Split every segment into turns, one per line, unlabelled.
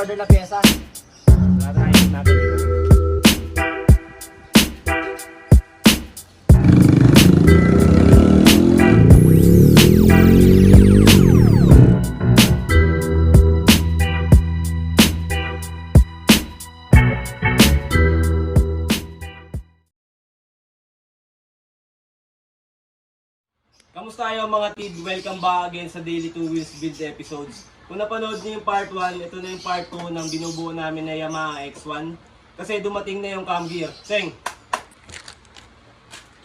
in-order na pyesa.
Tatayin natin. Kamusta kayo mga tid? Welcome back again sa Daily 2 Wheels Build episodes. Kung napanood niyo yung part 1, ito na yung part 2 ng binubuo namin na Yamaha X1. Kasi dumating na yung cam gear. Seng!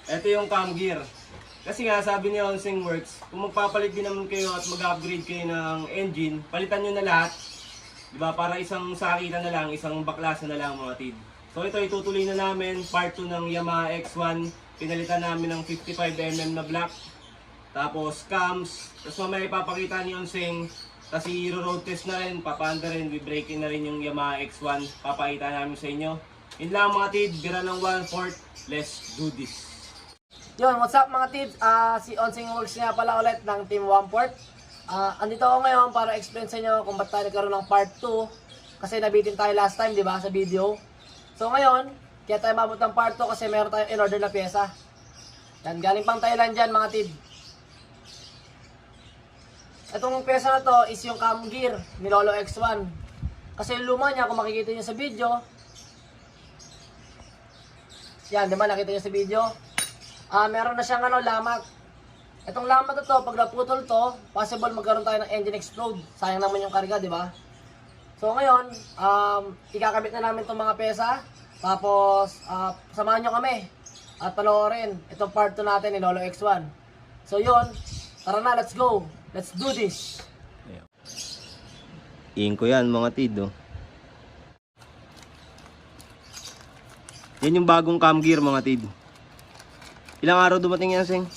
Ito yung cam gear. Kasi nga sabi ni Onseng Works, kung magpapalit din naman kayo at mag-upgrade kayo ng engine, palitan nyo na lahat. Diba? Para isang sakitan na lang, isang baklasan na lang mga tid. So ito itutuloy na namin, part 2 ng Yamaha X1. Pinalitan namin ng 55mm na black. Tapos cams, tapos mamaya ipapakita ni Onseng, tapos i-road test na rin, papanda rin, be-braking na rin yung Yamaha X1, papakita namin sa inyo. Yun lang mga tid, bira ng 1-4, let's do this.
Yun, what's up mga tips? Ah, si Onsing Works nga pala ulit ng Team One-Port. Ah, andito ako ngayon para explain sa inyo kung ba't tayo nagkaroon ng part 2. Kasi nabitin tayo last time, di ba, sa video. So ngayon, kaya tayo mabot ng part 2 kasi meron tayong in-order na pyesa. Yan, galing pang Thailand dyan mga tid. Itong pyesa na to is yung cam gear ni Lolo X1. Kasi yung luma niya, kung makikita niyo sa video, yan, di ba, nakita niyo sa video? Ah, meron na siyang ano, lamat. Itong lamat na to, pag naputol to, possible magkaroon tayo ng engine explode. Sayang naman yung karga, di ba? So ngayon, um, ikakabit na namin itong mga pesa. Tapos, ah, samahan nyo kami. At panoorin itong part 2 natin ni Lolo X1. So yun, tara na, let's go. Let's do this.
Iin ko yan mga tid, oh. Yan yung bagong cam gear mga tid. Ilang araw dumating yan, Seng?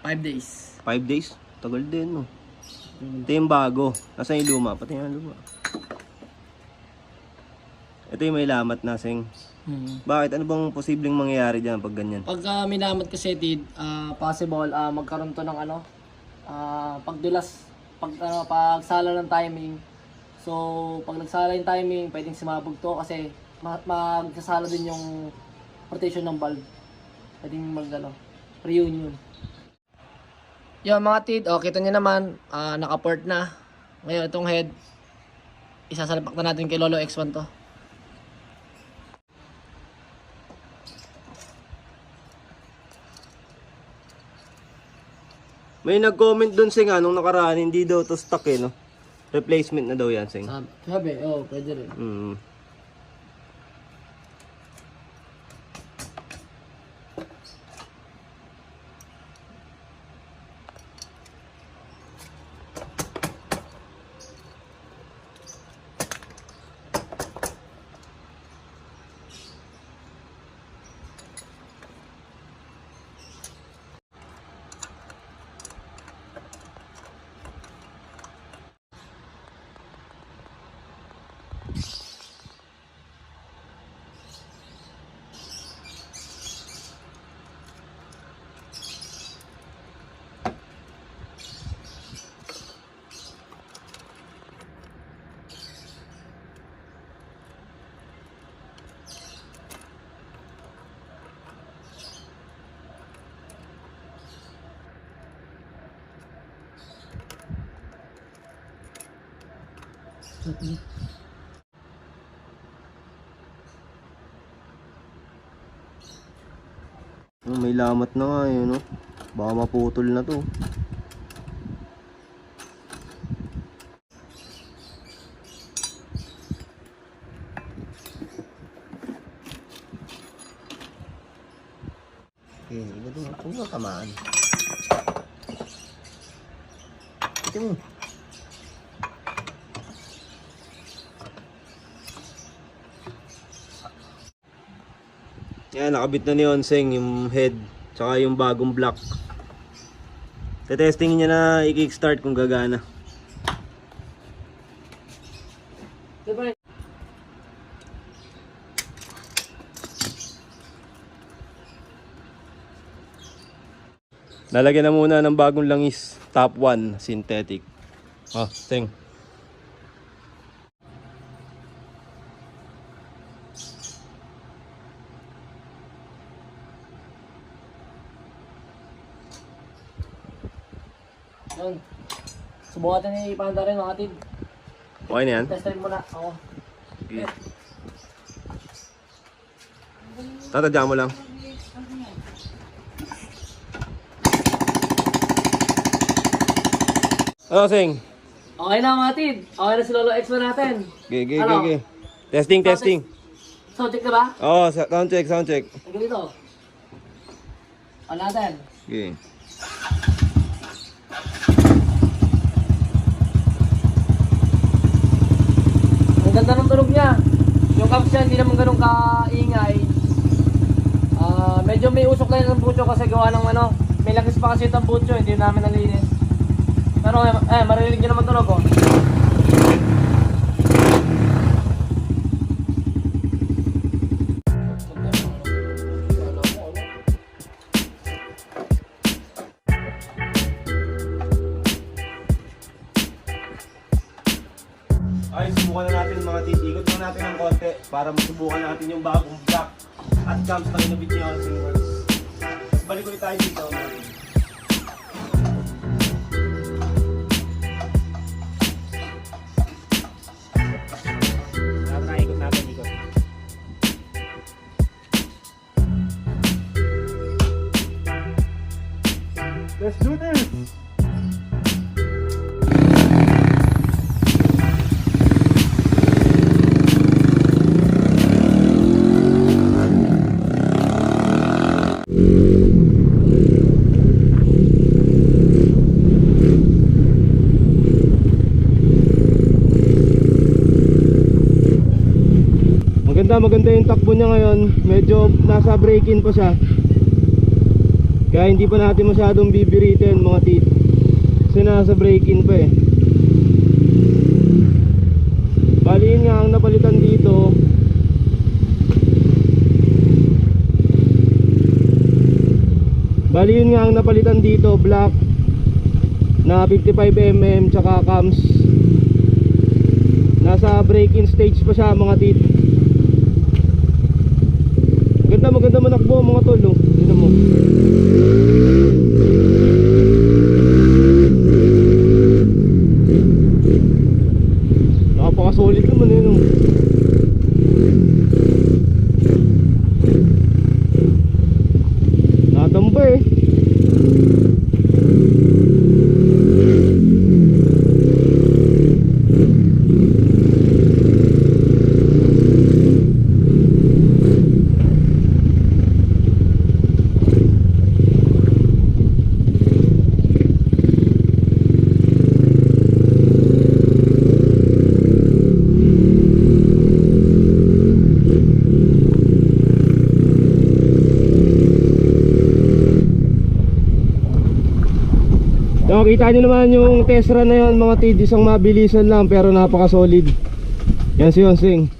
5 days.
5 days? Tagal din, no? Ito yung bago. Nasaan yung luma? Pati yung luma. Ito yung may lamat na, Seng.
Hmm.
Bakit? Ano bang posibleng mangyayari dyan pag ganyan?
Pag uh, minamat kasi tid, ah, possible ah, magkaroon to ng ano, ah, pagdulas, pag ano, pagsala ng timing. So, pag nagsala yung timing, pwedeng sumabog to kasi ma- magsasala din yung rotation ng valve. Pwedeng mag ano, reunion. Yo mga tid, oh, kita nyo naman, ah, naka-port na. Ngayon itong head, isasalapak na natin kay Lolo X1 to.
May nag-comment dun, Seng, ah, nung nakaraan, hindi daw to stock eh, no? Replacement na daw yan, Seng.
Sabi, sabi oh, pwede rin.
Mm. Oh, may lamat na nga yun, no? Baka maputol na to. Okay, iba doon. Huwag mo tamaan. Ito mo. Yan, nakabit na ni Onseng yung head tsaka yung bagong block. Tetestingin niya na i-kickstart kung gagana. Lalagyan na muna ng bagong langis, top 1, synthetic. Oh, Seng.
Yun. Subukan natin ni Panda rin mga tid.
Okay na yan?
Test time muna. Oo.
Okay. Tatadya mo lang. Ano, Sing?
Okay na mga tid. Okay na si Lolo X mo natin.
Okay, okay,
Ano?
okay. Testing, testing.
So, check na ba?
Oo, oh, sound check, sound check.
Ang ganito. On natin.
Okay.
Ganda ng tunog niya. Yung caps niya, hindi naman ganun kaingay. Ah, medyo may usok lang ng butyo kasi gawa ng ano, may lagis pa kasi itong butyo, hindi namin nalinis. Pero eh, eh marinig niyo naman tunog oh.
Ay, subukan na natin mga tit. Ikot na natin ng konti para masubukan natin yung bagong block at cams niya ang Singworks. Tapos balik ulit tayo dito Maganda, yung takbo niya ngayon. Medyo nasa break-in pa siya. Kaya hindi pa natin masyadong bibiritin mga tit. Kasi nasa break-in pa eh. Bali nga ang napalitan dito. Bali yun nga ang napalitan dito, black na 55mm tsaka cams. Nasa break-in stage pa siya mga tit. Maganda maganda manakbo mga tol no. Tingnan mo. Napaka-solid naman eh no. Natamba eh. So, kita nyo naman yung Tesla na yun mga tid, isang mabilisan lang pero napaka solid. Yan si Yonsing.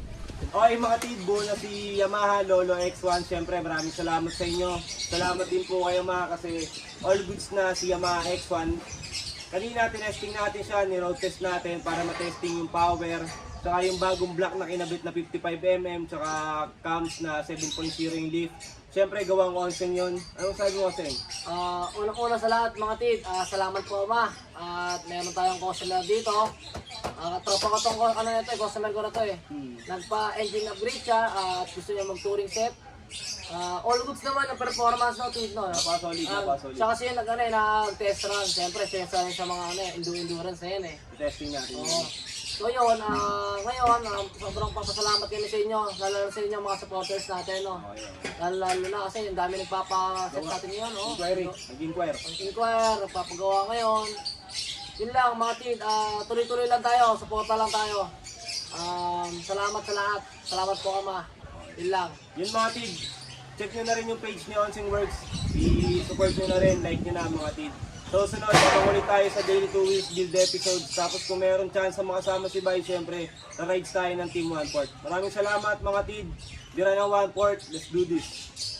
Okay mga tid, buo na si Yamaha Lolo X1. Siyempre maraming salamat sa inyo. Salamat din po kayo mga kasi all goods na si Yamaha X1. Kanina tinesting natin siya, ni-road test natin para matesting yung power. Tsaka yung bagong block na kinabit na 55mm, tsaka cams na 7.0 yung lift. Siyempre gawang onseng yun. Anong sabi mo onseng?
Ah, unang-una sa lahat mga tid, ah, salamat po ama. At meron tayong customer dito. Ah, tropa ko tong ano na ito, eh, customer ko na to eh.
Hmm.
Nagpa-engine upgrade siya at gusto niya mag-touring set. Ah, all goods naman ang performance no, tid no.
Napaka-solid,
Ah,
napaka-solid.
Siya kasi yun ano, eh, nag-test run. Siyempre, siya sa, sa mga ano, eh, enduro-endurance na yan eh.
Testing natin.
Oo. So yun, ah, ngayon, ah, sobrang papasalamat kami sa inyo, lalo sa inyo mga supporters natin, no.
Okay.
Lalo, lalo na kasi yung dami nagpapaset sa atin ngayon, no.
Inquiry, nag-inquire.
Ang inquire, nagpapagawa ngayon. Yun lang, mga tid, ah, tuloy-tuloy lang tayo, suporta lang tayo. Um, salamat sa lahat. Salamat po, Ama. Yun lang.
Yun mga tid, check nyo na rin yung page ni Onsing Works. I-support nyo na rin, like nyo na mga tid. So sunod, babang ulit tayo sa Daily 2 Wheels Build episodes. Tapos kung meron chance na makasama si Bay, syempre, na rides tayo ng Team One Port. Maraming salamat mga tid. Dira ng One Port, let's do this.